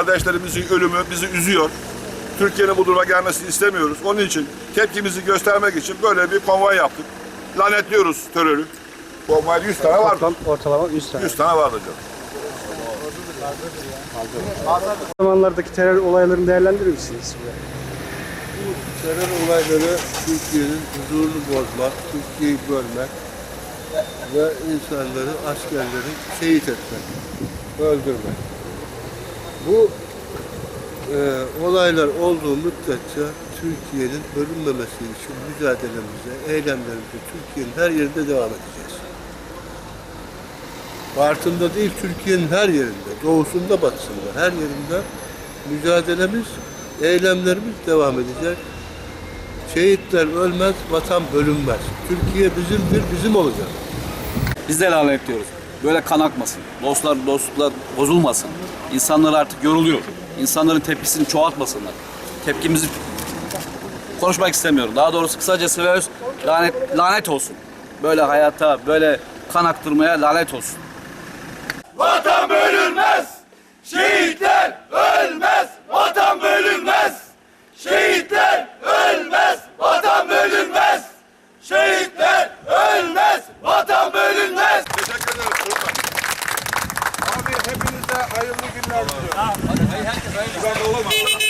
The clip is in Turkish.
Kardeşlerimizin ölümü bizi üzüyor. Türkiye'nin bu duruma gelmesini istemiyoruz. Onun için tepkimizi göstermek için böyle bir konvoy yaptık. Lanetliyoruz terörü. Konvoyda 100 tane vardı. Toplam ortalama 100 tane. 100 tane vardı canım. Bu zamanlardaki terör olaylarını değerlendirir misiniz? Terör olayları Türkiye'nin huzurunu bozmak, Türkiye'yi bölmek ve insanları, askerleri şehit etmek, öldürmek. Bu e, olaylar olduğu müddetçe Türkiye'nin bölünmemesi için mücadelemize, eylemlerimize Türkiye'nin her yerinde devam edeceğiz. Bartın'da değil, Türkiye'nin her yerinde, doğusunda, batısında, her yerinde mücadelemiz, eylemlerimiz devam edecek. Şehitler ölmez, vatan bölünmez. Türkiye bizimdir, bizim olacak. Biz de lanetliyoruz. Böyle kan akmasın. Dostlar, dostluklar bozulmasın. İnsanlar artık yoruluyor. İnsanların tepkisini çoğaltmasınlar. Tepkimizi konuşmak istemiyorum. Daha doğrusu kısaca söylüyoruz. Lanet, lanet olsun. Böyle hayata, böyle kan aktırmaya lanet olsun. Vatan bölünmez. Şehitler ölmez. Vatan bölünmez. Şehitler ölmez. Vatan bölünmez. Şehitler ölmez. Vatan bölünmez. Teşekkür ederim çocuklar. Hepinize hayırlı günler diliyorum. Hadi, herkes hayırlı.